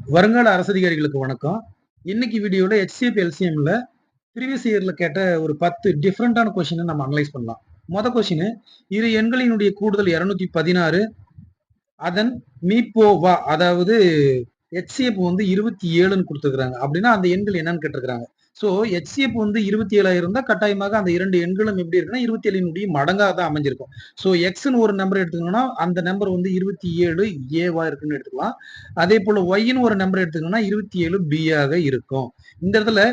வருங்கால அரசதிகாரிகளுக்கு வணக்கம். இன்னைக்கு வீடியோல ஹெச்சிஎப் எல்சிஎம்ல ப்ரீவியஸ் இயர்ல கேட்ட ஒரு பத்து டிஃப்ரெண்டான கொஸ்டினை நம்ம அனலைஸ் பண்ணலாம். மொத கொஸ்டின் இரு எண்களினுடைய கூடுதல் இருநூத்தி பதினாறு அதன் மீப்போவா அதாவது ஹெச்சிஎப் வந்து இருபத்தி ஏழுன்னு கொடுத்துருக்குறாங்க. அப்படின்னா அந்த எண்கள் என்னன்னு கேட்டிருக்கிறாங்க. ஸோ HCF வந்து இருபத்தி ஏழா இருந்தால் கட்டாயமாக அந்த இரண்டு எண்களும் எப்படி இருக்குன்னா இருபத்தி ஏழினுடைய மடங்காக தான் அமைஞ்சிருக்கும். ஸோ எக்ஸ்னு ஒரு நம்பர் எடுத்துக்கணும்னா அந்த நம்பர் வந்து இருபத்தி ஏழு ஏவா இருக்குன்னு எடுத்துக்கலாம். அதே போல் ஒய்னு ஒரு நம்பர் எடுத்துக்கணும்னா இருபத்தி ஏழு பியாக இருக்கும். இந்த இடத்துல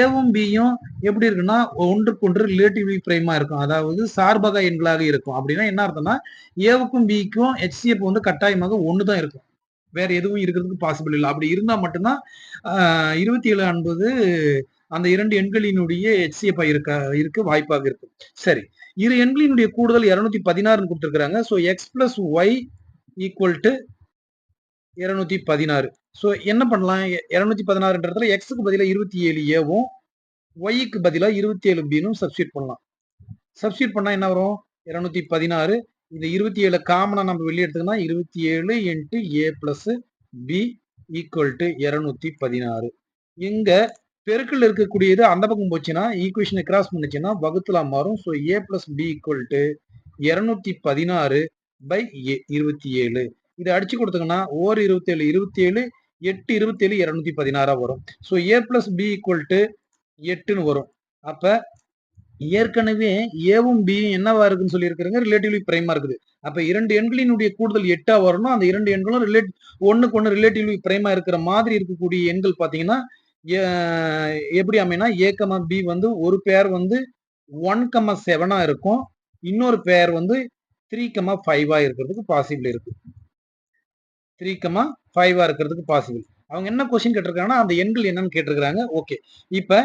ஏவும் பியும் எப்படி இருக்குன்னா ஒன்றுக்கு ஒன்று ரிலேட்டிவ்லி பிரைமா இருக்கும். அதாவது சார்பக எண்களாக இருக்கும். அப்படின்னா என்ன அர்த்தம்னா ஏவுக்கும் பிக்கும் HCF வந்து கட்டாயமாக ஒன்று தான் இருக்கும். வேற எதுவும் இருக்கிறதுக்கு பாசிபிள் இல்லை. அப்படி இருந்தால் மட்டும்தான் இருபத்தி ஏழு என்பது அந்த இரண்டு எண்களினுடைய HCF இருக்க இருக்க வாய்ப்பாக இருக்கும். சரி. இரு எண்களினுடைய கூடுதல் இருநூத்தி பதினாறுன்னு கொடுத்துருக்காங்க so x plus y equal to இருநூத்தி பதினாறு. ஸோ என்ன பண்ணலாம்? இருநூத்தி பதினாறுன்றதுல எக்ஸுக்கு பதிலாக இருபத்தி ஏழு ஏவும் ஒய்க்கு பதிலாக இருபத்தி ஏழு பின்னு சப்ஸ்டியூட் பண்ணலாம். சப்ஸ்டியூட் பண்ணால் என்ன வரும்? இருநூத்தி பதினாறு. இந்த இருபத்தி ஏழு காமனாக நம்ம வெளியே எடுத்துக்கோன்னா இருபத்தி ஏழு into A plus B equal to இரநூத்தி பதினாறு. இங்கே பெருக்கில் இருக்கக்கூடியது அந்த பக்கம் போச்சுன்னா ஈக்குவேஷனை கிராஸ் பண்ணுச்சுன்னா வகுத்துல மாறும். So A plus B equal to இரநூத்தி பதினாறு பை ஏ இருபத்தி ஏழு. இதை அடிச்சு கொடுத்தீங்கன்னா ஓர் இருபத்தேழு இருபத்தி ஏழு எட்டு இருபத்தேழு இரநூத்தி பதினாறாக பதினாறா வரும். So A plus B equal to எட்டுன்னு வரும். அப்போ ஏற்கனவே ஏவும் பியும் என்னவா இருக்குன்னு சொல்லியிருக்கிறங்க? ரிலேட்டிவ்லி பிரைமா இருக்குது. அப்ப இரண்டு எண்களினுடைய கூடுதல் எட்டா வரணும். அந்த இரண்டு எண்களும் ரிலேட் ஒண்ணுக்கு ஒன்று ரிலேட்டிவ்லி பிரைமா இருக்கிற மாதிரி இருக்கக்கூடிய எண்கள் பாத்தீங்கன்னா எப்படி அமைனா ஏ கமா பி வந்து ஒரு பேர் வந்து ஒன் கம செவனா இருக்கும். இன்னொரு பேர் வந்து த்ரீ கமா ஃபைவா இருக்கிறதுக்கு பாசிபிள் இருக்கு. த்ரீ கமா ஃபைவா இருக்கிறதுக்கு பாசிபிள் அவங்க என்ன கொஸ்டின் கேட்டிருக்காங்கன்னா அந்த எண்கள் என்னன்னு கேட்டிருக்காங்க ஓகே இப்போ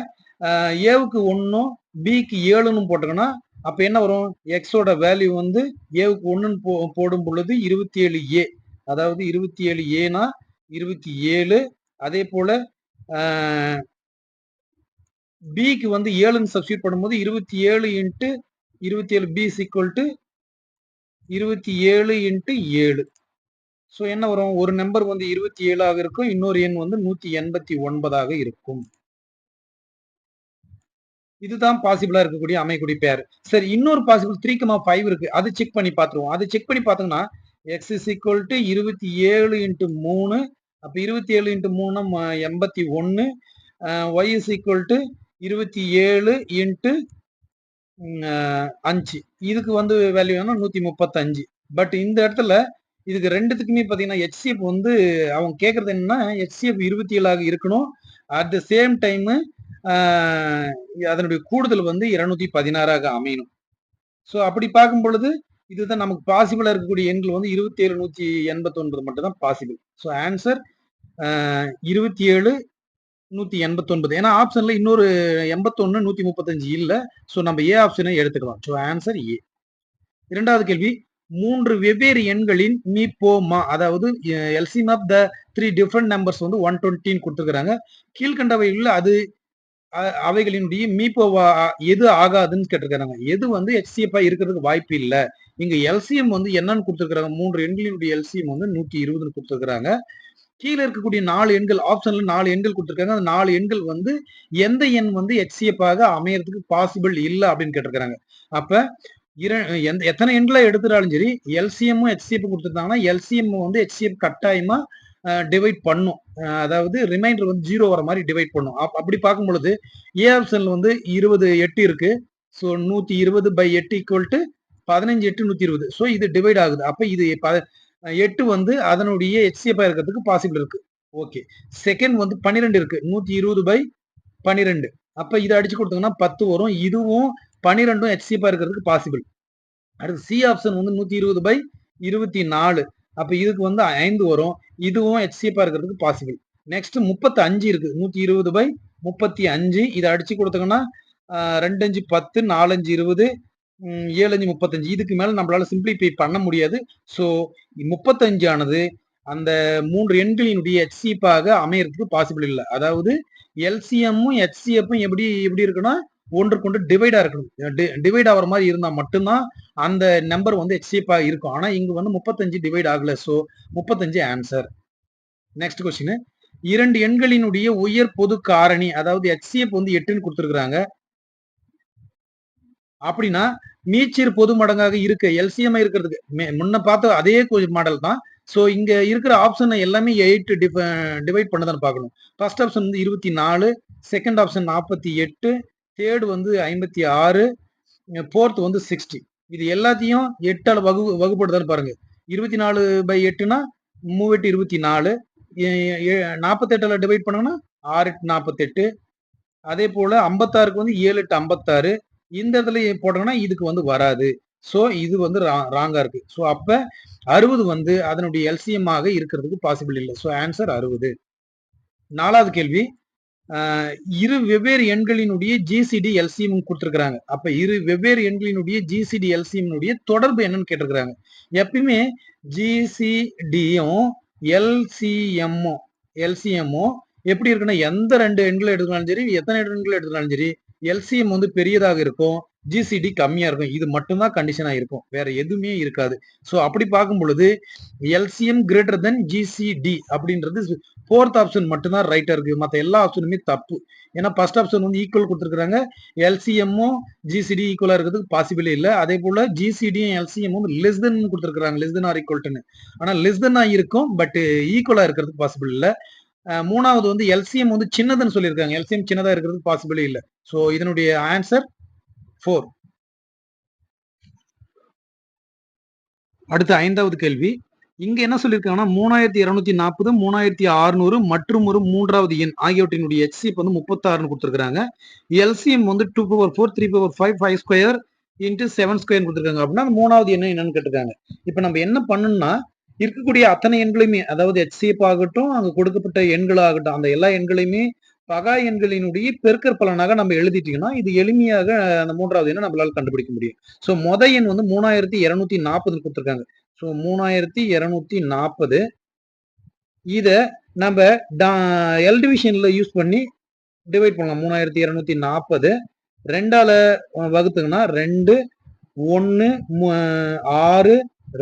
ஏவுக்கு ஒன்றும் பிக்கு ஏழுன்னு போட்டிருக்கோன்னா அப்ப என்ன வரும்? எக்ஸோட வேல்யூ வந்து ஏவுக்கு ஒன்றுன்னு போ போடும் பொழுது இருபத்தி ஏழு ஏ அதாவது இருபத்தி ஏழு ஏனா இருபத்தி ஏழு. அதே போல பிக்கு வந்து ஏழுன்னு சப்ஸ்டியூட் பண்ணும்போது இருபத்தி ஏழு இன்ட்டு இருபத்தி ஏழு பி ஈக்குவல் டு இருபத்தி ஏழு இன்ட்டு ஏழு. ஸோ என்ன வரும்? ஒரு நம்பர் வந்து இருபத்தி ஏழாக இருக்கும் இன்னொரு எண் வந்து நூற்றி எண்பத்தி ஒன்பதாக இருக்கும். இதுதான் பாசிபிளா இருக்கக்கூடிய அமையக்கூடிய பேர் சரி இன்னொரு பாசிபிள் த்ரீ கமா ஃபைவ் இருக்கு. அது செக் பண்ணி பார்த்துருவோம். அது செக் பண்ணி பார்த்தோம்னா எக்ஸ் இஸ் ஈக்குவல் டு இருபத்தி ஏழு இன்ட்டு மூணு அப்போ இருபத்தி ஏழு இன்ட்டு மூணு எண்பத்தி ஒன்று ஒய் இஸ் ஈக்குவல் டு இருபத்தி ஏழு இன்ட்டு அஞ்சு. இதுக்கு வந்து வேல்யூ வேணும் நூற்றி முப்பத்தஞ்சு. பட் இந்த இடத்துல இதுக்கு ரெண்டுத்துக்குமே பார்த்தீங்கன்னா ஹெச்சிஎஃப் வந்து அவங்க கேட்குறது என்னன்னா ஹெச்சிஎஃப் இருபத்தி ஏழாக இருக்கணும். அட் த சேம் டைமு அதனுடைய கூடுதல் வந்து இருநூத்தி பதினாறாக அமையணும். ஸோ அப்படி பார்க்கும் பொழுது இதுதான் நமக்கு பாசிபிளாக இருக்கக்கூடிய எண்கள் வந்து இருபத்தி ஏழு நூற்றி எண்பத்தொன்பது மட்டும் தான் பாசிபிள் ஸோ ஆன்சர் இருபத்தி ஏழு நூத்தி எண்பத்தி ஒன்பது ஏன்னா ஆப்ஷன்ல இன்னொரு எண்பத்தொன்னு நூத்தி முப்பத்தஞ்சு இல்லை. ஸோ நம்ம ஏ ஆப்ஷனை எடுத்துக்கலாம். ஸோ ஆன்சர் ஏ இரண்டாவது கேள்வி. மூன்று வெவ்வேறு எண்களின் மீப்போமா அதாவது LCM of the three different numbers வந்து ஒன் டுவெண்ட்டின்னு கொடுத்துருக்காங்க கீழ்கண்டவைகளில் அது அவைகளினுடைய மீப்போவா எது ஆகாதுன்னு கேட்டிருக்காங்க எது வந்து ஹெச்சிஎஃப்ஆ இருக்கிறதுக்கு வாய்ப்பு இல்லை. இங்க எல்சிஎம் வந்து என்னன்னு கொடுத்துருக்காங்க மூன்று எண்களினுடைய எல்சிஎம் வந்து நூத்தி இருபதுன்னு கொடுத்துருக்காங்க கீழே இருக்கக்கூடிய நாலு எண்கள் ஆப்ஷன்ல நாலு எண்கள் கொடுத்துருக்காங்க. அந்த நாலு எண்கள் வந்து எந்த எண் வந்து ஹெச்சிஎஃப் ஆக அமையறதுக்கு பாசிபிள் இல்லை அப்படின்னு கேட்டிருக்காங்க அப்ப இர எந்த எத்தனை எண்களை எடுத்துட்டாலும் சரி எல்சிஎம்மும் ஹெச்சிஎஃப் கொடுத்துருந்தாங்கன்னா எல்சிஎம் வந்து ஹெச்சிஎஃப் கட்டாயமா டிவைட் பண்ணும். அதாவது ரிமைண்டர் வந்து ஜீரோ வர மாதிரி டிவைட் பண்ணும். அப்படி பார்க்கும் பொழுது ஏ ஆப்ஷன்ல வந்து இருபது எட்டு இருக்கு. ஸோ நூத்தி இருபது பை எட்டு ஈக்குவல் டு பதினஞ்சு எட்டு நூத்தி இருபது. ஸோ இது டிவைட் ஆகுது. அப்ப இது எட்டு வந்து அதனுடைய ஹெச்சிஎஃப் இருக்கிறதுக்கு பாசிபிள் இருக்கு. ஓகே செகண்ட் வந்து பன்னிரெண்டு இருக்கு. நூத்தி இருபது பை பன்னிரெண்டு. அப்ப இதை அடிச்சு கொடுத்தோம்னா பத்து வரும். இதுவும் பன்னிரெண்டும் ஹெச்சிஎஃப் இருக்கிறதுக்கு பாசிபிள் அடுத்து சி ஆப்ஷன் வந்து நூத்தி இருபது பை இருபத்தி நாலு. அப்ப இதுக்கு வந்து ஐந்து வரும். இதுவும் ஹெச்சிஎஃப் இருக்கிறதுக்கு பாசிபிள் நெக்ஸ்ட் முப்பத்தி அஞ்சு இருக்கு. நூத்தி இருபது பை முப்பத்தி அஞ்சு. இதை அடிச்சு கொடுத்தோம்னா ரெண்டு அஞ்சு பத்து நாலஞ்சு இருபது ஏழு அஞ்சு முப்பத்தஞ்சு. இதுக்கு மேல நம்மளால சிம்பிளிஃபை பண்ண முடியாது. ஸோ முப்பத்தஞ்சு ஆனது அந்த மூன்று எண்களினுடைய ஹெச்சிஎஃபாக அமையறதுக்கு பாசிபிள் இல்லை. அதாவது எல்சிஎம்மும் ஹெச்சிஎஃப்பும் எப்படி எப்படி இருக்குன்னா ஒன்றுக்கொண்டு ஒன்று டிவைடா இருக்கணும். டிவைட் ஆகிற மாதிரி இருந்தா மட்டும்தான் அந்த நம்பர் வந்து எக்ஸிப்பா இருக்கும். ஆனா இங்க வந்து முப்பத்தஞ்சு டிவைட் ஆகல. ஸோ முப்பத்தஞ்சு ஆன்சர் நெக்ஸ்ட் கொஸ்டின் இரண்டு எண்களினுடைய உயர் பொது காரணி அதாவது ஹெச்சிஎஃப் வந்து எட்டுன்னு கொடுத்துருக்குறாங்க. அப்படின்னா மீச்சீர் பொது மடங்காக இருக்க எல்சிஎம் இருக்கிறதுக்கு மே- முன்ன பார்த்த அதே மாடல் தான். ஸோ இங்க இருக்கிற ஆப்ஷன் எல்லாமே எயிட் டிவைட் பண்ணதான் பார்க்கணும். ஃபர்ஸ்ட் ஆப்ஷன் வந்து இருபத்தி நாலு செகண்ட் ஆப்ஷன் நாற்பத்தி எட்டு தேர்டு வந்து ஐம்பத்தி ஆறு ஃபோர்த் வந்து சிக்ஸ்டி இது எல்லாத்தையும் எட்டால் வகு வகுப்படுதான்னு பாருங்க. இருபத்தி நாலு பை எட்டுனா மூவெட்டு இருபத்தி நாலு நாற்பத்தெட்டில் டிவைட் பண்ணோம்னா ஆறு எட்டு நாற்பத்தெட்டு அதே போல் ஐம்பத்தாறுக்கு வந்து ஏழு எட்டு ஐம்பத்தாறு இந்த இடத்துல போட்டோம்னா இதுக்கு வந்து வராது. ஸோ இது வந்து ராங்கா இருக்கு. ஸோ அப்ப அறுபது வந்து அதனுடைய எல்சிஎம் ஆக இருக்கிறதுக்கு பாசிபிள் இல்லை. ஸோ ஆன்சர் அறுபது. நாலாவது கேள்வி. இரு வெவ்வேறு எண்களினுடைய ஜிசிடி எல்சிஎம் கொடுத்துருக்குறாங்க. அப்ப இரு வெவ்வேறு எண்களினுடைய ஜிசிடி எல்சிஎம்னுடைய தொடர்பு என்னன்னு கேட்டிருக்கிறாங்க. எப்பயுமே ஜிசிடியும் எல்சிஎம்ஓ எல்சிஎம்ஓ எப்படி இருக்குன்னா எந்த ரெண்டு எண்களை எடுத்துனாலும் சரி எத்தனை எண்களை எடுத்துனாலும் சரி எல்சிஎம் வந்து பெரியதாக இருக்கும் ஜிசிடி கம்மியா இருக்கும் இது மட்டும்தான் கண்டிஷனா இருக்கும் வேற எதுவுமே இருக்காது. ஸோ அப்படி பார்க்கும் பொழுது எல்சிஎம் கிரேட்டர் தென் ஜிசிடி அப்படின்றது ஃபோர்த் ஆப்ஷன் மட்டும்தான் ரைட்டா இருக்கு. மற்ற எல்லா ஆப்ஷனுமே தப்பு. ஏன்னா ஃபர்ஸ்ட் ஆப்ஷன் வந்து ஈக்குவல் கொடுத்துருக்காங்க எல்சிஎம்மும் ஜிசிடி ஈக்குவலா இருக்கிறதுக்கு பாசிபிளே இல்லை. அதே போல ஜிசிடியும் எல்சிஎம் வந்து லெஸ் தென் கொடுத்துருக்காங்க லெஸ் தென் ஆர் ஈக்குவல்ட்டுன்னு ஆனா லெஸ் தென் இருக்கும் பட் ஈக்குவலா இருக்கிறதுக்கு பாசிபிள் இல்லை. மூணாவது வந்து எல்சிஎம் வந்து சின்னதுன்னு சொல்லியிருக்காங்க. எல்சிஎம் சின்னதா இருக்கிறது பாசிபிளே இல்லை. ஸோ இதனுடைய ஆன்சர் ஃபோர் அடுத்த ஐந்தாவது கேள்வி. இங்க என்ன சொல்லியிருக்காங்கன்னா மூணாயிரத்தி இருநூத்தி நாற்பது மூணாயிரத்தி அறுநூறு மற்றும் ஒரு மூன்றாவது எண் ஆகியவற்றினுடைய எச்சிஎப் வந்து முப்பத்தாறுன்னு கொடுத்துருக்காங்க எல்சிஎம் வந்து two power four three power five five square into seven square கொடுத்துருக்காங்க. அப்படின்னா மூணாவது எண் என்னன்னு கேட்டிருக்காங்க. இப்போ நம்ம என்ன பண்ணணும்னா இருக்கக்கூடிய அத்தனை எண்களையுமே அதாவது ஹெச்சிஎப் ஆகட்டும் அங்க கொடுக்கப்பட்ட எண்களாகட்டும் அந்த எல்லா எண்களையுமே பகா எண்களினுடைய பெருக்கற் பலனாக நம்ம எழுதிட்டீங்கன்னா இது எளிமையாக அந்த மூன்றாவது எண்ணை நம்மளால கண்டுபிடிக்க முடியும். ஸோ மொத எண் வந்து மூணாயிரத்தி இருநூத்தி நாற்பது கொடுத்துருக்காங்க. ஸோ மூணாயிரத்தி இருநூத்தி நாற்பது இதை நம்ம எல் டிவிஷன்ல யூஸ் பண்ணி டிவைட் பண்ணலாம். மூணாயிரத்தி இருநூத்தி நாற்பது ரெண்டால வகுத்துங்கன்னா ரெண்டு ஒன்று ஆறு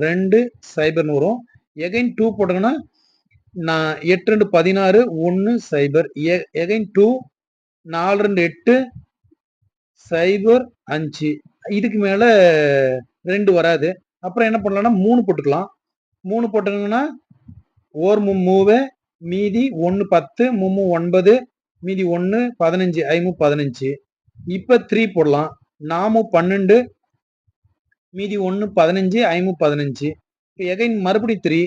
ரெண்டு சைபர்னு வரும் எகைன் டூ போட்டோங்கன்னா நான் எட்டு ரெண்டு பதினாறு ஒன்று சைபர். எகைன் டூ நாலு ரெண்டு எட்டு சைபர் அஞ்சு. இதுக்கு மேலே ரெண்டு வராது. அப்புறம் என்ன பண்ணலாம்னா மூணு போட்டுக்கலாம். மூணு போட்டோங்கன்னா ஓர் மூவே மீதி ஒன்று பத்து மும்மு ஒன்பது மீதி ஒன்று பதினஞ்சு ஐமு பதினஞ்சு. இப்போ த்ரீ போடலாம். நாமும் பன்னெண்டு மீதி ஒன்று பதினஞ்சு ஐமு பதினஞ்சு. இப்போ எகைன் மறுபடியும் த்ரீ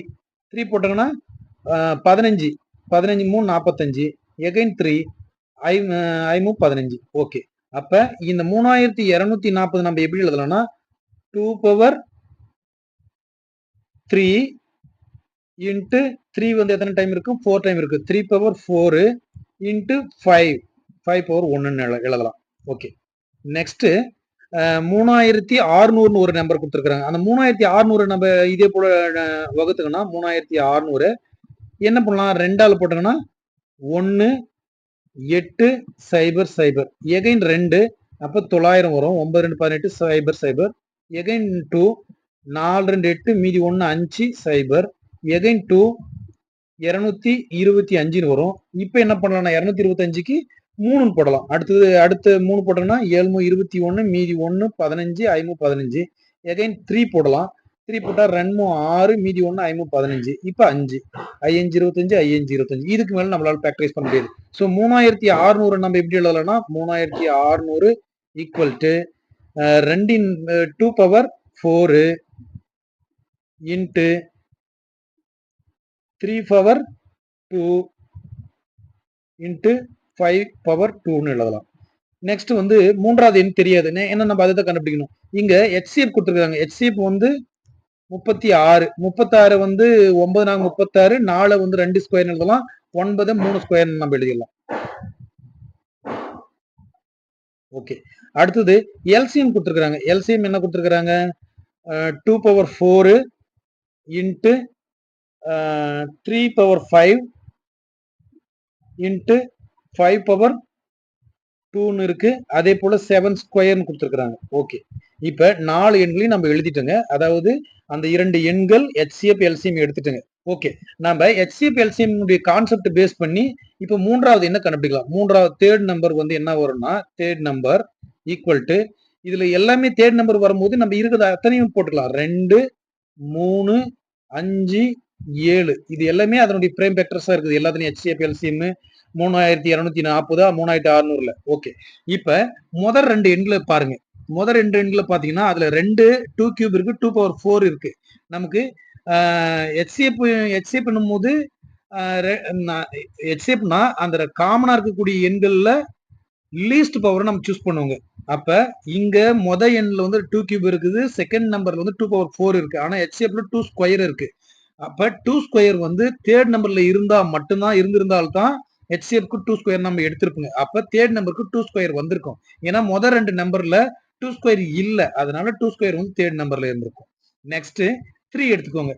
த்ரீ போட்டாங்கன்னா பதினஞ்சு. பதினஞ்சு மூணு நாற்பத்தஞ்சு எகைன் த்ரீ ஐ ஐமு பதினஞ்சு. ஓகே அப்போ இந்த மூணாயிரத்தி இரநூத்தி நாற்பது நம்ம எப்படி எழுதலாம்னா two power three into three வந்து எத்தனை டைம் இருக்கும்? ஃபோர் டைம் இருக்கு. Three power four into five five power ஒன்றுன்னு எழுதலாம். ஓகே நெக்ஸ்ட்டு மூணாயிரத்தி ஆறுநூறுன்னு ஒரு நம்பர் கொடுத்துருக்குறாங்க. அந்த மூணாயிரத்தி ஆறுநூறு நம்ம இதே போல வகுத்துக்கணும் மூணாயிரத்தி ஆறுநூறு என்ன பண்ணலாம்? ரெண்டால் போட்டோங்கன்னா ஒன்று எட்டு சைபர் சைபர் எகைன் ரெண்டு அப்போ தொள்ளாயிரம் வரும். ஒன்பது ரெண்டு பதினெட்டு சைபர் சைபர் எகைன் டூ நாலு ரெண்டு எட்டு மீதி ஒன்று அஞ்சு சைபர் எகைன் டூ இரநூத்தி இருபத்தி அஞ்சுன்னு வரும். இப்போ என்ன பண்ணலாம்னா இரநூத்தி இருபத்தஞ்சுக்கு மூணுன்னு போடலாம். அடுத்தது அடுத்து மூணு போட்டோம்னா ஏழ்மு இருபத்தி ஒன்று மீதி ஒன்று பதினஞ்சு ஐமு பதினஞ்சு. எகைன் த்ரீ போடலாம். த்ரீ போட்டால் ரெண்டு ஆறு மீதி ஒன்று ஐமு பதினஞ்சு. இப்போ அஞ்சு. ஐயஞ்சு இருபத்தஞ்சு ஐயஞ்சு இருபத்தஞ்சு. இதுக்கு மேலே நம்மளால் ப்ராக்டிஸ் பண்ண முடியாது. ஸோ மூணாயிரத்தி ஆறுநூறு நம்ம எப்படி எழுதலாம்னா மூணாயிரத்தி ஆறுநூறு ஈக்குவல் டு ரெண்டின் two power four into three power two into five power டூன்னு எழுதலாம். நெக்ஸ்ட் வந்து மூன்றாவது எண் தெரியாது. ஏன்னா நம்ம அதை தான் கண்டுபிடிக்கணும். இங்க ஹெச்சிஎஃப் கொடுத்துருக்காங்க. ஹெச்சிஎஃப் வந்து முப்பத்தி ஆறு. முப்பத்தாறு வந்து ஒன்பது நாங்க முப்பத்தாறு. நாலு வந்து ரெண்டு ஸ்கொயர் எழுதலாம். ஒன்பது மூணு ஸ்கொயர் நம்ம எழுதிடலாம். ஓகே அடுத்தது எல்சிஎம் கொடுத்துருக்காங்க எல்சிஎம் என்ன கொடுத்துருக்காங்க two power four into three power five into five power டூன்னு இருக்கு. அதே போல செவன் ஸ்கொயர்னு கொடுத்துருக்குறாங்க. ஓகே இப்ப நாலு எண்களையும் நம்ம எழுதிட்டோங்க. அதாவது அந்த இரண்டு எண்கள் ஹெச்சிஎப் எல்சிஎம் எடுத்துட்டோங்க. ஓகே நம்ம ஹெச்சிஎப் எல்சிஎம் கான்செப்ட் பேஸ் பண்ணி இப்போ மூன்றாவது என்ன கண்டுபிடிக்கலாம்? மூன்றாவது தேர்ட் நம்பர் வந்து என்ன வரும்னா தேர்ட் நம்பர் ஈக்குவல் டு இதுல எல்லாமே தேர்ட் நம்பர் வரும்போது நம்ம இருக்கிறத அத்தனையும் போட்டுக்கலாம். ரெண்டு மூணு அஞ்சு ஏழு. இது எல்லாமே அதனுடைய பிரேம் வெக்டர்ஸா இருக்குது. எல்லாத்துலயும் ஹெச்சிஎப் எல்சிஎம் மூணாயிரத்தி இரநூத்தி நாற்பதா மூணாயிரத்தி அறுநூறுல. ஓகே இப்ப முதல் ரெண்டு எண்களை பாருங்க. முதல் ரெண்டு எண்களை பாத்தீங்கன்னா அதுல ரெண்டு டூ கியூப் இருக்கு டூ பவர் ஃபோர் இருக்கு. நமக்கு ஹெச்சிஎஃப் ஹெச்சிஎஃப் பண்ணும்போது ஹெச்சிஎஃப்னா அந்த காமனா இருக்கக்கூடிய எண்கள்ல லீஸ்ட் பவர் நம்ம சூஸ் பண்ணுவோங்க. அப்ப இங்க மொத எண்ணில் வந்து டூ கியூப் இருக்குது செகண்ட் நம்பர்ல வந்து டூ பவர் ஃபோர் இருக்கு. ஆனா ஹெச்சிஎஃப்ல டூ ஸ்கொயர் இருக்கு. அப்ப டூ ஸ்கொயர் வந்து தேர்ட் நம்பர்ல இருந்தா மட்டும்தான் இருந்திருந்தால்தான் ஹெச்சிஎஃப்க்கு டூ ஸ்கொயர் நம்ம எடுத்திருப்போங்க. அப்போ தேர்ட் நம்பருக்கு டூ ஸ்கொயர் வந்திருக்கும். ஏன்னா முதல் ரெண்டு நம்பர்ல டூ ஸ்கொயர் இல்லை. அதனால டூ ஸ்கொயர் வந்து தேர்ட் நம்பர்ல இருந்திருக்கும். நெக்ஸ்ட் த்ரீ எடுத்துக்கோங்க.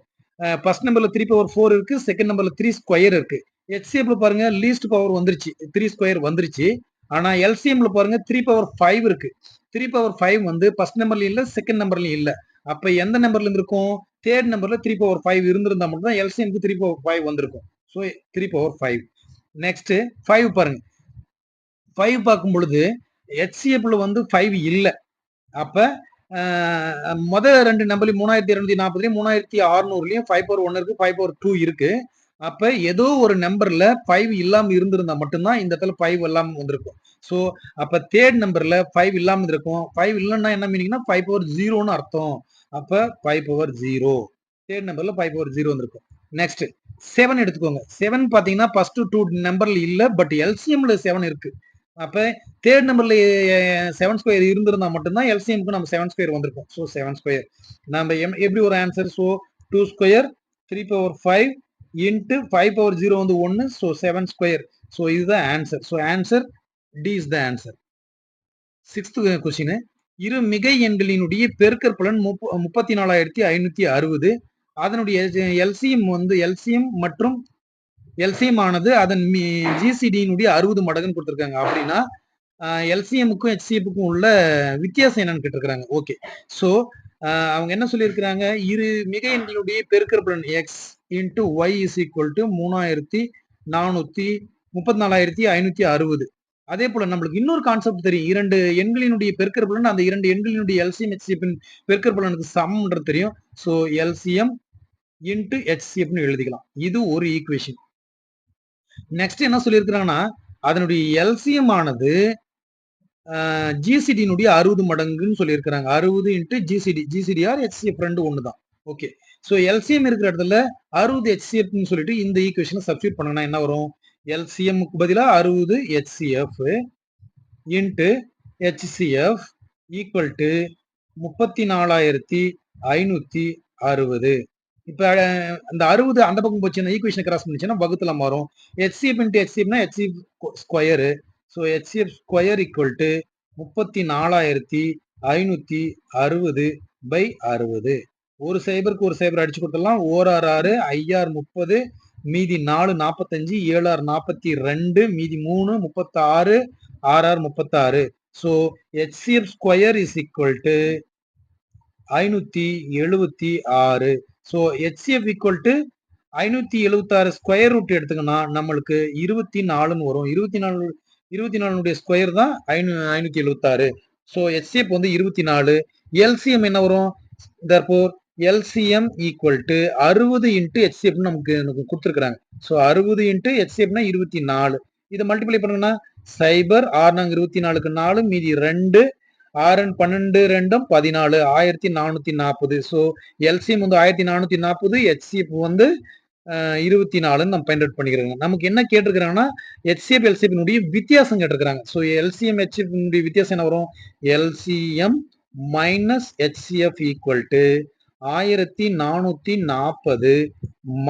ஃபர்ஸ்ட் நம்பர்ல த்ரீ பவர் ஃபோர் இருக்கு. செகண்ட் நம்பர்ல த்ரீ ஸ்கொயர் இருக்கு. ஹெச்சிஎஃப்ல பாருங்க லீஸ்ட் பவர் வந்துருச்சு. த்ரீ ஸ்கொயர் வந்துருச்சு. ஆனா எல்சிஎம்ல பாருங்க த்ரீ பவர் ஃபைவ் இருக்கு. த்ரீ பவர் ஃபைவ் வந்து ஃபர்ஸ்ட் நம்பர்லயும் இல்லை செகண்ட் நம்பர்லயும் இல்லை. அப்ப எந்த நம்பர்ல இருந்திருக்கும்? தேர்ட் நம்பர்ல த்ரீ பவர் ஃபைவ் இருந்திருந்தா மட்டும் தான் எல்சிஎம்க்கு த்ரீ பவர் ஃபைவ் வந்திருக்கும். So three power five next five பாருங்க. ஃபைவ் பார்க்கும் பொழுது ஹெச்சிஎஃப்ல வந்து ஃபைவ் இல்லை. அப்ப முதல் ரெண்டு நம்பர் மூணாயிரத்தி இரநூத்தி நாற்பதுலயும் மூணாயிரத்தி அறுநூறுலயும் ஃபைவ் பவர் ஒன் இருக்கு ஃபைவ் பவர் டூ இருக்கு. அப்ப ஏதோ ஒரு நம்பர்ல ஃபைவ் இல்லாம இருந்திருந்தா மட்டும்தான் இந்த இடத்துல ஃபைவ் இல்லாம வந்திருக்கும். ஸோ அப்ப தேர்ட் நம்பர்ல ஃபைவ் இல்லாம இருக்கும் ஃபைவ் இல்லைன்னா என்ன மீனிங்னா ஃபைவ் பவர் ஜீரோன்னு அர்த்தம். அப்ப ஃபைவ் பவர் ஜீரோ தேர்ட் நம்பர்ல ஃபைவ் பவர் ஜீரோ வந்திருக்கும். நெக்ஸ்ட் செவன் எடுத்துக்கோங்க. செவன் பார்த்தீங்கன்னா ஃபர்ஸ்ட் டூ நம்பர்ல இல்லை பட் எல்சிஎம்ல செவன் இருக்கு. அப்போ தேர்ட் நம்பர்ல செவன் ஸ்கொயர் இருந்திருந்தா மட்டும்தான் எல்சிஎம்க்கு நம்ம செவன் ஸ்கொயர் வந்திருக்கும் ஸோ செவன் ஸ்கொயர் நம்ம எம் எப்படி ஒரு answer so two square three power five into five power zero வந்து ஒன்று ஸோ செவன் ஸ்கொயர் ஸோ இதுதான் answer so answer D is the answer sixth question இரு மிகை எண்களினுடைய பெருக்கற்பலன் முப்ப முப்பத்தி நாலாயிரத்தி ஐநூற்றி அறுபது. அதனுடைய எல்சிஎம் வந்து எல்சிஎம் மற்றும் எல்சிஎம் ஆனது அதன் ஜிசிடியினுடைய அறுபது மடங்குன்னு கொடுத்துருக்காங்க. அப்படின்னா எல்சிஎம்முக்கும் ஹெச்சிஎஃப்க்கும் உள்ள வித்தியாசம் என்னன்னு கேட்டிருக்கிறாங்க. ஓகே ஸோ அவங்க என்ன சொல்லியிருக்கிறாங்க? இரு மிக எண்களுடைய பெருக்கற் பலன் X into Y is equal to மூணாயிரத்தி நானூத்தி முப்பத்தி நாலாயிரத்தி ஐநூத்தி அறுபது. அதே போல நம்மளுக்கு இன்னொரு கான்செப்ட் தெரியும். இரண்டு எண்களினுடைய பெருக்கற் பலன் அந்த இரண்டு எண்களினுடைய எல்சிஎம் ஹெச்சிஎஃபின் பெருக்கற் பலனுக்கு சமம்ன்றது தெரியும். ஸோ எல்சிஎம் இன்டு ஹெச்சிஎஃப்னு எழுதிக்கலாம். இது ஒரு ஈக்குவேஷன் நெக்ஸ்ட் என்ன சொல்லியிருக்கிறாங்கன்னா அதனுடைய எல்சிஎம் ஆனது ஜிசிடினுடைய அறுபது மடங்குன்னு சொல்லியிருக்கிறாங்க. அறுபது into GCD GCD or HCF ரெண்டு ஒன்று தான். ஓகே ஸோ எல்சிஎம் இருக்கிற இடத்துல அறுபது ஹெச்சிஎஃப்னு சொல்லிட்டு இந்த ஈக்குவேஷனை சப்ஸ்டியூட் பண்ணனா என்ன வரும்? எல்சிஎம்க்கு பதிலாக அறுபது HCF into HCF equal to முப்பத்தி நாலாயிரத்தி ஐநூற்றி அறுபது. இப்ப அந்த அறுபது அந்த பக்கம் போச்சுன்னா ஈக்குவேஷன் கிராஸ் பண்ணிச்சுன்னா வகுத்துல மாறும். HCF into ஹெச்சிஎஃப்னா HCF square so HCF square equal to முப்பத்தி நாலாயிரத்தி ஐநூத்தி அறுபது பை அறுபது. ஒரு சைபருக்கு ஒரு சைபர் அடிச்சு கொடுத்துடலாம். ஆர் ஆறு ஐஆர் முப்பது மீதி நாலு நாற்பத்தஞ்சு ஆறு நாற்பத்தி ரெண்டு மீதி மூணு முப்பத்தாறு ஆர்ஆர் முப்பத்தாறு. So HCF square is equal to ஐநூத்தி எழுபத்தி ஆறு. ஸோ ஹெச்சிஎஃப் ஈக்குவல் டு ஐநூத்தி எழுபத்தி ஸ்கொயர் ரூட் எடுத்துக்கன்னா நம்மளுக்கு இருபத்தி நாலுன்னு வரும். இருபத்தி நாலு இருபத்தி நாலுடைய ஸ்கொயர் தான் ஐநூ ஐநூத்தி எழுபத்தாறு ஸோ ஹெச்சிஎஃப் வந்து இருபத்தி நாலு எல்சிஎம் என்ன வரும்? தற்போர் எல்சிஎம் ஈக்குவல் டு அறுபது இன்ட்டு ஹெச்சிஎஃப்னு நமக்கு எனக்கு கொடுத்துருக்குறாங்க. ஸோ அறுபது இன்ட்டு ஹெச்சிஎஃப்னா இருபத்தி நாலு இதை மல்டிப்ளை பண்ணுங்கன்னா சைபர் ஆறு நாங்க இருபத்தி நாலுக்கு நாலு மீதி ரெண்டு ஆறு பன்னெண்டு ரெண்டும் பதினாலு. ஆயிரத்தி நானூத்தி நாற்பது ஸோ எல்சிஎம் வந்து ஆயிரத்தி நானூத்தி நாற்பது ஹெச்சிஎஃப் வந்து இருபத்தி நாலுன்னு நம்ம பயன்படுத்தி பண்ணிக்கிறாங்க. நமக்கு என்ன கேட்டிருக்கிறாங்கன்னா ஹெச்சிஎஃப் எல்சிஎஃப்னுடைய வித்தியாசம் கேட்டிருக்கிறாங்க. ஸோ எல்சிஎம் ஹெச்சிஎஃப்னுடைய வித்தியாசம் என்ன வரும்? LCM minus HCF equal to ஆயிரத்தி நானூத்தி நாற்பது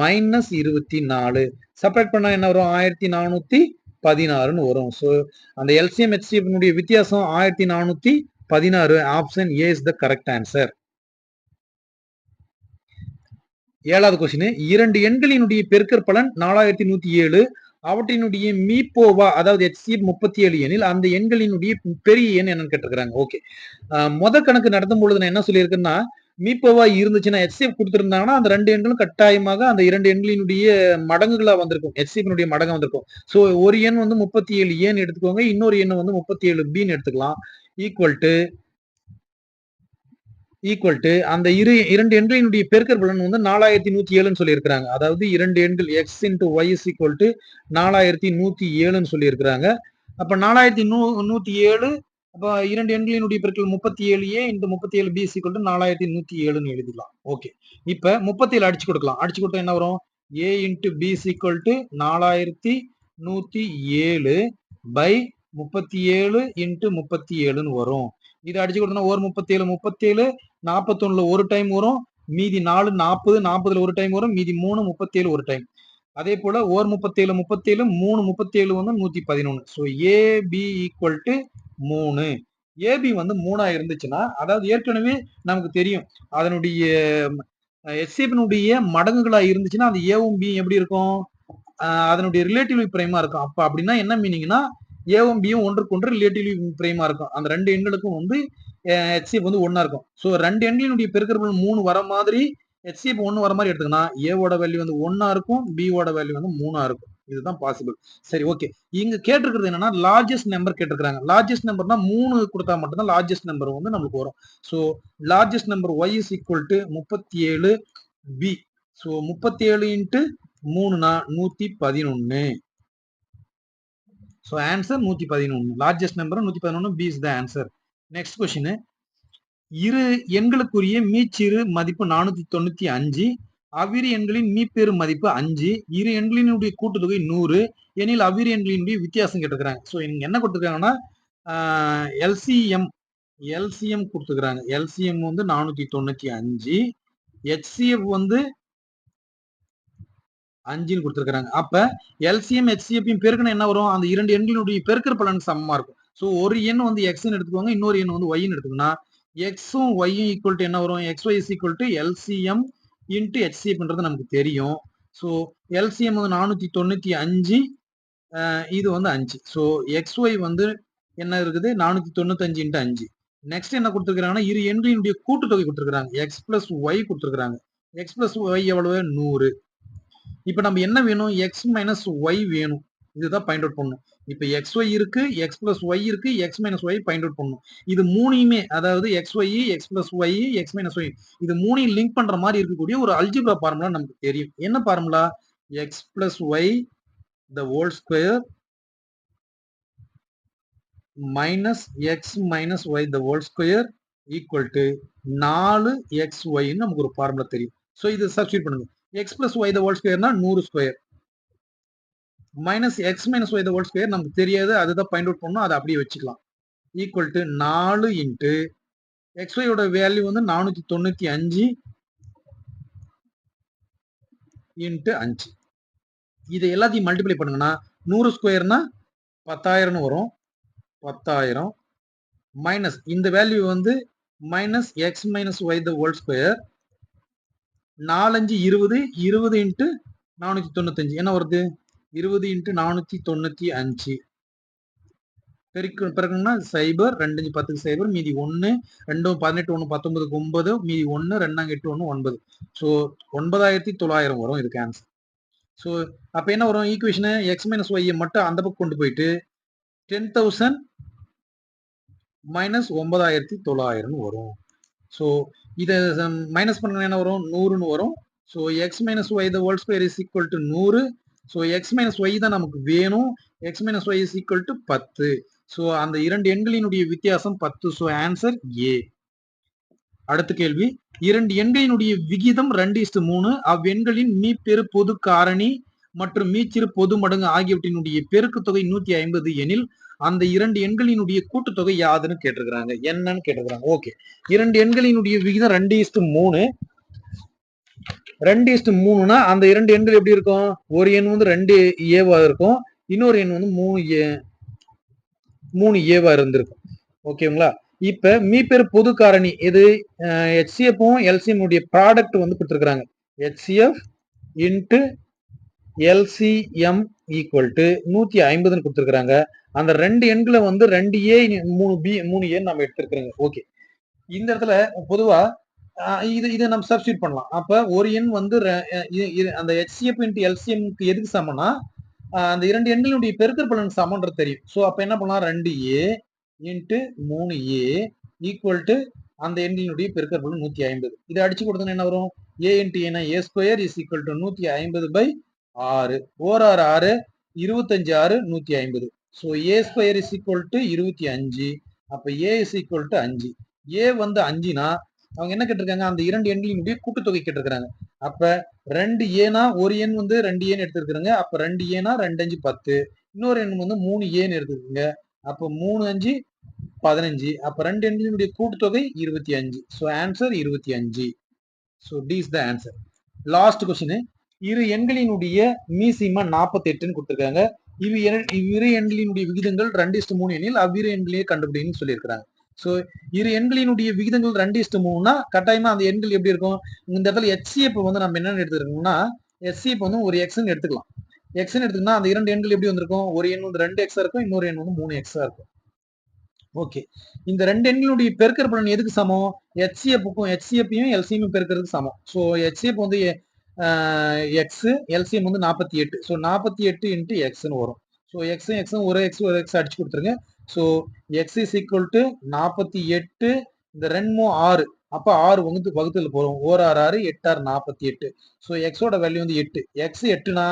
மைனஸ் இருபத்தி நாலு. செப்பரேட் பண்ணா என்ன வரும்? ஆயிரத்தி நானூத்தி பதினாறுன்னு வரும். ஸோ அந்த எல்சிஎம் ஹெச்சிஎஃப்னுடைய வித்தியாசம் ஆயிரத்தி நானூத்தி பதினாறு. Option A is the correct answer ஏழாவது கொஸ்டின் இரண்டு எண்களினுடைய பெருக்கற் பலன் நாலாயிரத்தி நூத்தி ஏழு. அவற்றினுடைய மீப்போவா அதாவது ஹெச்சிஎஃப் முப்பத்தி ஏழு எண்ணில் அந்த எண்களினுடைய பெரிய எண் என்னன்னு கேட்டிருக்கிறாங்க. ஓகே மொத கணக்கு நடத்தும் பொழுது நான் என்ன சொல்லியிருக்கேன்னா மீப்போவா இருந்துச்சுன்னா HCF கொடுத்துருந்தாங்கன்னா அந்த ரெண்டு எண்களும் கட்டாயமாக அந்த இரண்டு எண்களினுடைய மடங்குகளா வந்திருக்கும். HCF மடங்கு வந்திருக்கும். ஸோ ஒரு எண் வந்து முப்பத்தி ஏழு ஏன்னு எடுத்துக்கோங்க. இன்னொரு எண் வந்து முப்பத்தி ஏழு பின்னு எடுத்துக்கலாம். ஈக்குவல் டு ஈக்குவல் டு அந்த இரு இரண்டு எண்களினுடைய பெருக்கர் பலன் வந்து நாலாயிரத்தி நூத்தி ஏழுன்னு சொல்லியிருக்கிறாங்க. அதாவது இரண்டு எண்கள் X into Y is equal to நாலாயிரத்தி நூத்தி ஏழுன்னு சொல்லியிருக்கிறாங்க. அப்ப நாலாயிரத்தி நூ நூத்தி ஏழு அப்போ இரண்டு எண்களினுடைய பெருக்கல் முப்பத்தி ஏழு ஏ இந்த முப்பத்தி ஏழு பி சிக்கல் நாலாயிரத்தி நூத்தி ஏழுன்னு எழுதிக்கலாம் ஓகே இப்ப முப்பத்தி ஏழு அடிச்சு கொடுக்கலாம். அடிச்சு கொடுத்தா என்ன வரும்? ஏ இன்ட்டு பி சிக்கல் டு நாலாயிரத்தி நூத்தி ஏழு பை முப்பத்தி ஏழு இன்ட்டு முப்பத்தி ஏழுன்னு வரும். இது அடிச்சு கொடுத்தோம்னா ஒரு முப்பத்தி ஏழு முப்பத்தி ஏழு நாற்பத்தொன்னுல ஒரு டைம் வரும். மீதி நாலு நாற்பது நாற்பதுல ஒரு டைம் வரும். மீதி மூணு முப்பத்தி ஏழு ஒரு டைம் அதே போல ஓர் முப்பத்தி ஏழு முப்பத்தி ஏழு மூணு முப்பத்தி ஏழு வந்து நூத்தி பதினொன்று ஸோ ஏபி ஈக்குவல் டு மூணு. ஏபி வந்து மூணா இருந்துச்சுன்னா அதாவது ஏற்கனவே நமக்கு தெரியும் அதனுடைய எஸ்ஏபினுடைய மடங்குகளா இருந்துச்சுன்னா அந்த ஏவும் பி எப்படி இருக்கும்? அதனுடைய ரிலேட்டிவ் பிரைமா இருக்கும். அப்ப அப்படின்னா என்ன மீனிங்னா ஏவும் பியும் ஒன்றுக்கு ஒன்று ரிலேட்டிவ் பிரைமா இருக்கும். அந்த ரெண்டு எண்களுக்கும் வந்து ஹெச்சிஎஃப் வந்து ஒன்னா இருக்கும். ஸோ ரெண்டு எண்களினுடைய பெருக்கற்பல் மூணு வர மாதிரி ஹெச்சிஎஃப் ஒன்று வர மாதிரி எடுத்துக்கணும் ஏவோட வேல்யூ வந்து ஒன்னா இருக்கும் பியோட வேல்யூ வந்து மூணா இருக்கும். இதுதான் பாசிபிள் சரி ஓகே இங்க கேட்டிருக்கிறது என்னன்னா லார்ஜஸ்ட் நம்பர் கேட்டிருக்காங்க லார்ஜஸ்ட் நம்பர்னா மூணு கொடுத்தா மட்டும்தான் லார்ஜஸ்ட் நம்பர் வந்து நம்மளுக்கு வரும். So largest number Y is equal to முப்பத்தி ஏழு பி ஸோ முப்பத்தி ஏழு இன்ட்டு மூணுனா நூத்தி பதினொன்னு. ஸோ ஆன்சர் நூத்தி பதினொன்னு. லார்ஜஸ்ட் நம்பர் நூத்தி பதினொன்னு B is the answer next question இரு எண்களுக்குரிய மீச்சிறு மதிப்பு நானூத்தி தொண்ணூத்தி அஞ்சு. அவ்விரு எண்களின் மீப்பெரும் மதிப்பு அஞ்சு இரு எண்களினுடைய கூட்டுத்தொகை நூறு எனில் அவ்விரு எண்களினுடைய வித்தியாசம் கேட்டிருக்கிறாங்க ஸோ இங்க என்ன கொடுத்துருக்காங்கன்னா எல்சிஎம் எல்சிஎம் கொடுத்துருக்குறாங்க. எல்சிஎம் வந்து நானூத்தி தொண்ணூத்தி அஞ்சு ஹெச்சிஎஃப் வந்து அஞ்சுன்னு கொடுத்துருக்காங்க அப்ப எல்சிஎம் ஹெச்சிஎஃப் பெருக்கணும் என்ன வரும்? அந்த இரண்டு எண்களினுடைய பெருக்கிற பலன் சமமா இருக்கும். ஸோ ஒரு எண் வந்து எக்ஸ்ன்னு எடுத்துக்கோங்க இன்னொரு எண் வந்து ஒய்ன்னு எடுத்துக்கோங்கன்னா எக்ஸும் ஒய்யும் ஈக்குவல் டு என்ன வரும்? X Y is equal to LCM into ஹெச்சிஎஃப்ன்றது நமக்கு தெரியும். ஸோ எல்சிஎம் வந்து நானூற்றி தொண்ணூற்றி அஞ்சு இது வந்து அஞ்சு. ஸோ எக்ஸ் ஒய் வந்து என்ன இருக்குது? நானூற்றி தொண்ணூத்தஞ்சு இன்ட்டு அஞ்சு. நெக்ஸ்ட் என்ன கொடுத்துருக்காங்கன்னா இரு எண்களினுடைய கூட்டுத்தொகை கொடுத்துருக்காங்க எக்ஸ் பிளஸ் ஒய் கொடுத்துருக்காங்க எக்ஸ் பிளஸ் ஒய் எவ்வளவு? நூறு. இப்போ நம்ம என்ன வேணும்? எக்ஸ் மைனஸ் ஒய் வேணும். இதுதான் பைண்ட் அவுட் பண்ணணும் இப்போ எக்ஸ் ஒய் இருக்கு எக்ஸ் பிளஸ் ஒய் இருக்கு X minus Y find out பண்ணணும் இது மூணையுமே அதாவது X Y X plus Y X minus Y இது மூணையும் லிங்க் பண்ற மாதிரி இருக்கக்கூடிய ஒரு அல்ஜிப்ரா ஃபார்முலா நமக்கு தெரியும். என்ன formula X plus Y the whole square minus X minus Y the whole square equal to நாலு எக்ஸ் ஒய்ன்னு நமக்கு ஒரு ஃபார்முலா தெரியும். ஸோ இது சப்ஸ்டியூட் பண்ணுங்க. X plus Y the whole ஸ்கொயர்னா நூறு square minus X minus Y the whole square நமக்கு தெரியாது அதுதான் ஃபைண்ட் அவுட் பண்ணணும் அதை அப்படியே வச்சுக்கலாம். ஈக்குவல் டு நாலு இன்ட்டு எக்ஸ் ஒய்யோட வேல்யூ வந்து நானூத்தி தொண்ணூத்தி அஞ்சு இன்ட்டு அஞ்சு. இதை எல்லாத்தையும் மல்டிப்ளை பண்ணுங்கன்னா நூறு ஸ்கொயர்னா பத்தாயிரம்னு வரும். பத்தாயிரம் மைனஸ் இந்த வேல்யூ வந்து minus X minus Y the whole square நாலஞ்சு இருபது இருபது இன்ட்டு நானூத்தி தொண்ணூத்தஞ்சு. என்ன வருது? இருபது இன்ட்டு நானூற்றி தொண்ணூற்றி அஞ்சு. பெருக்கு பிறகுனா சைபர் ரெண்டு பத்துக்கு சைபர் மீதி ஒன்று ரெண்டும் பதினெட்டு ஒன்று பத்தொன்பதுக்கு ஒன்பது மீதி ஒன்று ரெண்டாங்க எட்டு ஒன்று ஒன்பது. ஸோ ஒன்பதாயிரத்தி தொள்ளாயிரம் வரும் இதுக்கு ஆன்சர் ஸோ அப்போ என்ன வரும்? ஈக்குவேஷனு எக்ஸ் மைனஸ் ஒய்யை மட்டும் அந்த பக்கம் கொண்டு போயிட்டு டென் தௌசண்ட் மைனஸ் ஒன்பதாயிரத்தி தொள்ளாயிரம்னு வரும். ஸோ இதை மைனஸ் பண்ண என்ன வரும்? நூறுன்னு வரும். So X minus Y the whole square is equal to நூறு. ஸோ எக்ஸ் மைனஸ் ஒய் தான் நமக்கு வேணும். X minus Y is equal to பத்து. ஸோ அந்த இரண்டு எண்களினுடைய வித்தியாசம் பத்து. ஸோ ஆன்சர் ஏ அடுத்த கேள்வி. இரண்டு எண்களினுடைய விகிதம் ரெண்டு இஸ்டு மூணு. அவ்வெண்களின் மீப்பெரு பொது காரணி மற்றும் மீச்சிறு பொது மடங்கு ஆகியவற்றினுடைய பெருக்கு தொகை நூத்தி ஐம்பது எனில் அந்த இரண்டு எண்களினுடைய கூட்டுத்தொகை யாதுன்னு கேட்டிருக்கிறாங்க. என்னன்னு கேட்டிருக்கிறாங்க. ஓகே இரண்டு எண்களினுடைய விகிதம் ரெண்டு இஸ்டு மூணு. ரெண்டு இஸ்டு மூணுனா அந்த இரண்டு எண்கள் எப்படி இருக்கும்? ஒரு எண் வந்து ரெண்டு ஏவா இருக்கும். இன்னொரு எண் வந்து மூணு ஏ மூணு ஏவா இருந்திருக்கும். ஓகேங்களா இப்ப மீப்பெரு பொது காரணி இது ஹெச்சிஎஃப்பும் எல்சிஎம் உடைய ப்ராடக்ட் வந்து கொடுத்துருக்குறாங்க. HCF into LCM equal to நூத்தி ஐம்பதுன்னு கொடுத்துருக்குறாங்க. அந்த ரெண்டு எண்களை வந்து ரெண்டு ஏ மூணு பி மூணு ஏன்னு நம்ம எடுத்திருக்கிறோங்க. ஓகே இந்த இடத்துல பொதுவா இது இதை நம்ம சப்ஸ்டியூட் பண்ணலாம். அப்ப ஒரு எண் வந்து அந்த ஹெச்சிஎஃப் இன்ட்டு எல்சிஎம்க்கு எதுக்கு சமம்னா அந்த இரண்டு எண்களுடைய பெருக்கல் பலன் சமன்றது தெரியும். ஸோ அப்ப என்ன பண்ணலாம்? ரெண்டு ஏ இன்ட்டு மூணு ஏ ஈக்குவல் டு அந்த எண்ணினுடைய பெருக்கல் பலன் நூத்தி ஐம்பது. இதை அடிச்சு கொடுத்தோன்னா என்ன வரும்? ஏ இன்ட்டு ஏன்னா A square is equal to நூத்தி ஐம்பது பை ஆறு. ஓர் ஆறு ஆறு இருபத்தஞ்சு ஆறு நூத்தி ஐம்பது. So A square is equal to இருபத்தி அஞ்சு. அப்ப ஏ இஸ் ஈக்குவல் டு அஞ்சு. ஏ வந்து அஞ்சுனா அவங்க என்ன கேட்டிருக்காங்க? அந்த இரண்டு எண்களினுடைய கூட்டுத்தொகை கேட்டிருக்கிறாங்க. அப்ப ரெண்டு ஏனா ஒரு எண் வந்து ரெண்டு ஏன் எடுத்திருக்கிறாங்க. அப்ப ரெண்டு ஏனா ரெண்டு அஞ்சு பத்து. இன்னொரு எண் வந்து மூணு ஏன்னு எடுத்துருக்குங்க. அப்ப மூணு அஞ்சு பதினஞ்சு. அப்ப ரெண்டு எண்களினுடைய கூட்டுத்தொகை இருபத்தி அஞ்சு. ஸோ ஆன்சர் இருபத்தி அஞ்சு. So D is the answer last question இரு எண்களினுடைய மீசிமா நாற்பத்தி எட்டுன்னு கொடுத்துருக்காங்க. இரு எண்- இவ்விரு எண்களினுடைய விகிதங்கள் ரெண்டு இஸ்டு மூணு எண்ணில் அவ்விரு எண்களையே கண்டுபிடின்னு சொல்லியிருக்கிறாங்க. ஸோ இரு எண்களினுடைய விகிதங்கள் ரெண்டு இஸ்ட்டு மூணுனா கட்டாயமா அந்த எண்கள் எப்படி இருக்கும்? இந்த இடத்துல HCF வந்து நம்ம என்னென்னு எடுத்துருக்கோம்னா HCF வந்து ஒரு எக்ஸ்ன்னு எடுத்துக்கலாம். எக்ஸ்ன்னு எடுத்துக்கினா அந்த இரண்டு எண்கள் எப்படி வந்திருக்கும்? ஒரு எண் வந்து ரெண்டு எக்ஸா இருக்கும் இன்னொரு எண் வந்து மூணு எக்ஸா இருக்கும். ஓகே இந்த ரெண்டு எண்களுடைய பெருக்கிற பலன் எதுக்கு சமம்? ஹெச்சிஎஃப்க்கும் ஹெச்சிஎஃப்பையும் எல்சிஎம் பெருக்கிறதுக்கு சமம். ஸோ ஹெச்சிஎஃப் வந்து எக்ஸ் எல்சிஎம் வந்து நாற்பத்தி எட்டு. ஸோ நாற்பத்தி எட்டு இன்ட்டு எக்ஸ்னு வரும். ஸோ எக்ஸும் எக்ஸும் ஒரு எக்ஸ் ஒரு எக்ஸ் அடிச்சு கொடுத்துருங்க. So X is equal to நாற்பத்தி எட்டு இந்த ரெண்டும் ஆறு. அப்போ ஆறு வகுத்து வகுத்துல போகிறோம் ஓர் ஆறு ஆறு எட்டாறு நாற்பத்தி எட்டு. ஸோ எக்ஸோட வேல்யூ வந்து எட்டு. எக்ஸ் எட்டுனா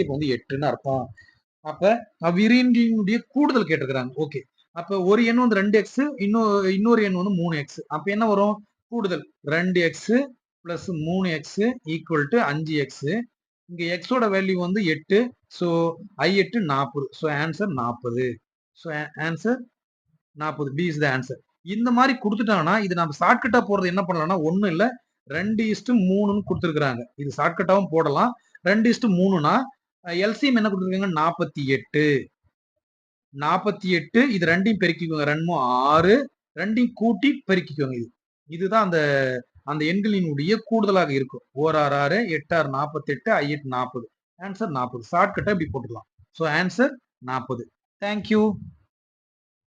இப்போ வந்து எட்டுன்னு அர்த்தம். அப்போ அவ்விரண்டினுடைய கூடுதல் கேட்டிருக்கிறாங்க. ஓகே அப்போ ஒரு எண் வந்து ரெண்டு எக்ஸ் இன்னொரு இன்னொரு எண் வந்து மூணு எக்ஸ் அப்போ என்ன வரும்? கூடுதல். ரெண்டு எக்ஸ் பிளஸ் மூணு எக்ஸ் ஈக்குவல் டு அஞ்சு எக்ஸ் இங்கே எக்ஸோட வேல்யூ வந்து எட்டு. ஸோ ஐ எட்டு நாற்பது. ஸோ ஆன்சர் நாற்பது. ஸோ ஆன்சர் நாற்பது. பி இஸ் த ஆன்சர் இந்த மாதிரி கொடுத்துட்டாங்கன்னா இது நம்ம ஷார்ட்கட்டாக போகிறது என்ன பண்ணலாம்னா ஒன்றும் இல்லை ரெண்டு இஸ்ட்டு மூணுன்னு கொடுத்துருக்குறாங்க. இது ஷார்ட்கட்டாகவும் போடலாம். ரெண்டு இஸ்ட்டு மூணுனா எல்சிஎம் என்ன கொடுத்துருக்காங்க? நாற்பத்தி எட்டு. நாற்பத்தி எட்டு இது ரெண்டையும் பெருக்கிக்கோங்க. ரெண்டும் ஆறு ரெண்டையும் கூட்டி பெருக்கிக்கோங்க இது. இதுதான் அந்த அந்த எண்களினுடைய கூடுதலாக இருக்கும். ஓர் ஆறு ஆறு எட்டாறு நாற்பத்தி எட்டு ஐ எட்டு நாற்பது. ஆன்சர் நாற்பது. ஷார்ட்கட்டாக இப்படி போட்டுக்கலாம். ஸோ ஆன்சர் நாற்பது. Thank you.